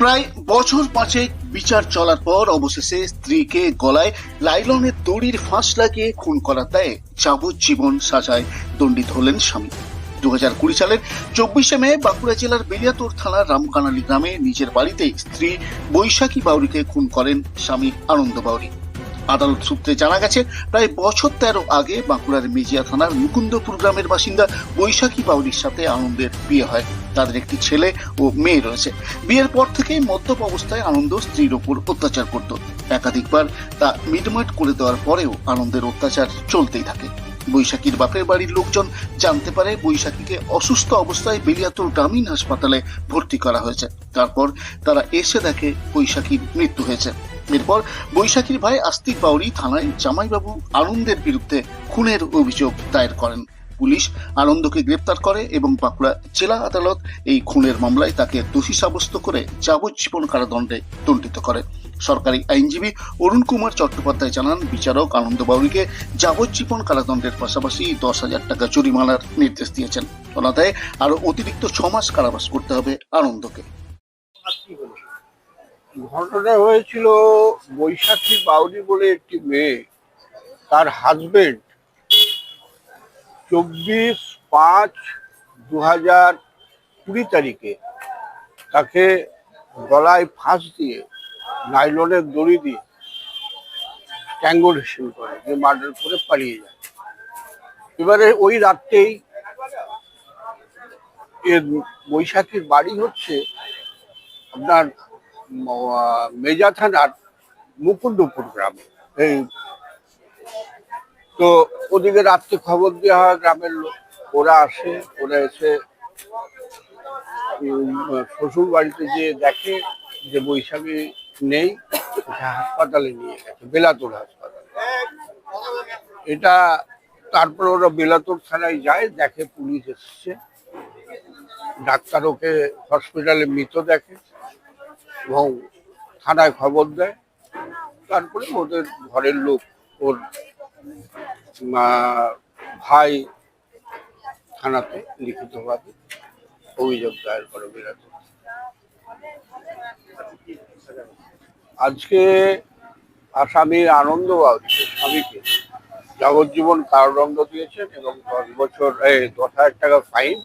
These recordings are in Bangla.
প্রায় বছর পাঁচেক বিচার চলার পর অবশেষে স্ত্রীকে গলায় লাইলনের দড়ির ফাঁস লাগিয়ে খুন করার দায়ে যাবজ্জীবন সাজায় দণ্ডিত হলেন স্বামী। দু কুড়ি সালের চব্বিশে মে বাঁকুড়া জেলার বেলিয়াতোর থানার রামকানালি গ্রামে নিজের বাড়িতে স্ত্রী বৈশাখী বাউরিকে খুন করেন স্বামী আনন্দ বাউরি। আদালত সূত্রে জানা গেছে, প্রায় বছর তেরো আগে বাঁকুড়ার মেজিয়া থানার মুকুন্দপুর গ্রামের বাসিন্দা বৈশাখী বাউরির সাথে আনন্দের বিয়ে হয়। তাদের একটি ছেলে ও মেয়ে রয়েছে। বিয়ের পর থেকেই মদ্যপ অবস্থায় আনন্দ স্ত্রীর ওপর অত্যাচার করত। একাধিকবার তা মিটমাট করে দেওয়ার পরেও আনন্দের অত্যাচার চলতেই থাকে। বৈশাখীর বাপের বাড়ির লোকজন জানতে পারে বৈশাখীকে অসুস্থ অবস্থায় বেলিয়াতুর গ্রামীণ হাসপাতালে ভর্তি করা হয়েছে। তারপর তারা এসে দেখে বৈশাখীর মৃত্যু হয়েছে। এরপর বৈশাখীর ভাই আস্তিক বাউরি থানায় জামাইবাবু আনন্দের বিরুদ্ধে খুনের অভিযোগ দায়ের করেন। পুলিশ আনন্দকে গ্রেপ্তার করে এবং বাঁকুড়া জেলা আদালত এই খুনের মামলায় তাকে দোষী সাব্যস্ত করে যাবজ্জীবন কারাদণ্ডে দণ্ডিত করে। সরকারি আইনজীবী অরুণ কুমার চট্টোপাধ্যায় জানান, বিচারক আনন্দ বাউরিকে যাবজ্জীবন কারাদণ্ডের পাশাপাশি দশ হাজার টাকা জরিমানার নির্দেশ দিয়েছেন। অনাদায়ে আরও অতিরিক্ত ছ মাস কারাবাস করতে হবে আনন্দকে। ঘটনা হয়েছিল বৈশাখী বাউরি বলে একটি মেয়ে, তার হাজবেন্ড চব্বিশ পাঁচ দু হাজার কুড়ি তারিখে তাকে গলায় ফাঁস দিয়ে নাইলনের দড়ি দিয়ে ট্যাঙ্গোরেশন করে, যে মার্ডার করে পালিয়ে যায়। এবারে ওই রাত্রেই এর বৈশাখীর বাড়ি হচ্ছে আপনার মেজা থানার মুকুন্দপুর গ্রামে। এই তো ওদিকে রাত্রে খবর দেওয়া হয়, গ্রামের লোক, ওরা আসে, ওরা এসে শ্বশুর বাড়িতে যে দেখে যে বৈশাখী নেই হাসপাতালে নিয়ে গেছে, বেলাতোর হাসপাতালে। এটা তারপর ওরা বেলাতোর থানায় যায়, দেখে পুলিশ এসছে। ডাক্তার ওকে হসপিটালে মৃত দেখে। এবং থানায় খবর দেয়। তারপরে ওদের ঘরের লোক, ওর ভাই থানাতে লিখিতভাবে অভিযোগ দায়ের করে বেরাতে আজকে আসামি আনন্দ বাউরি স্বামীকে যাবজ্জীবন কারাদণ্ড দিয়েছেন এবং দশ বছর দশ হাজার টাকা ফাইন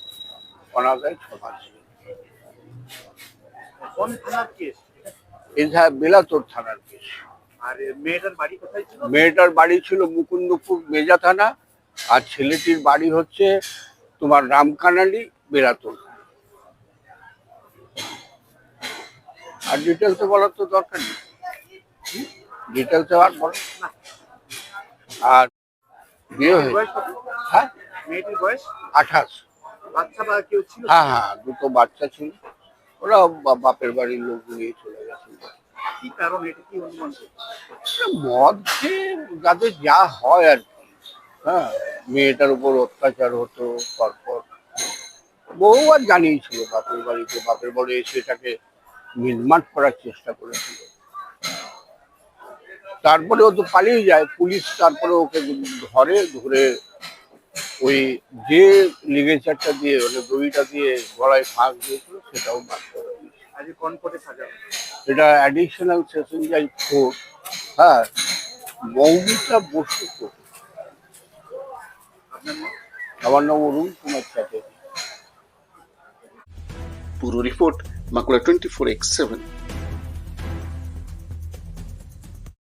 অনাদায় ছ মাস কোন থানার কেস? এটা বেলাতোর থানার কেস। আর মেয়েটার বাড়ি কোথায় ছিল? মেয়েটার বাড়ি ছিল মুকুন্দপুর মেজা থানা আর ছেলেটির বাড়ি হচ্ছে তোমার রামকানালি বেলাতোর। আর ডিটেলসে বলার তো দরকার নেই। ডিটেলসে আর বল আর বিয়ে হয়েছে হ্যাঁ? মেয়েটির বয়স? আঠাশ। বাচ্চা বা কেউ ছিল? হ্যাঁ হ্যাঁ দুটো বাচ্চা ছিল। ওরা বাপের বাড়ির লোক নিয়ে চলে অনুমান মদ খেয়ে যা হয় আর কি। হ্যাঁ মেয়েটার উপর অত্যাচার হতো পরপর বহুবার জানিয়েছিল বাপের বাড়িতে, বাপের বাড়ি এসে এটাকে মিটমাট করার চেষ্টা করেছিল। তারপরে ও তো পালিয়ে যায়, পুলিশ তারপরে ওকে ধরে ধরে ওই যে লিগেচারটা দিয়ে মানে দড়িটা দিয়ে গলায় ফাঁক দিয়েছিল। সেটাও বাদ করে? এটা অ্যাডিশনাল সেশন যাই ফোর হ্যাঁ মৌমিতা বসু? আমার নাম অরুণ কুমার চ্যাটার্জি পুরো রিপোর্ট মাকুড়া টোয়েন্টি ফোর এক্স সেভেন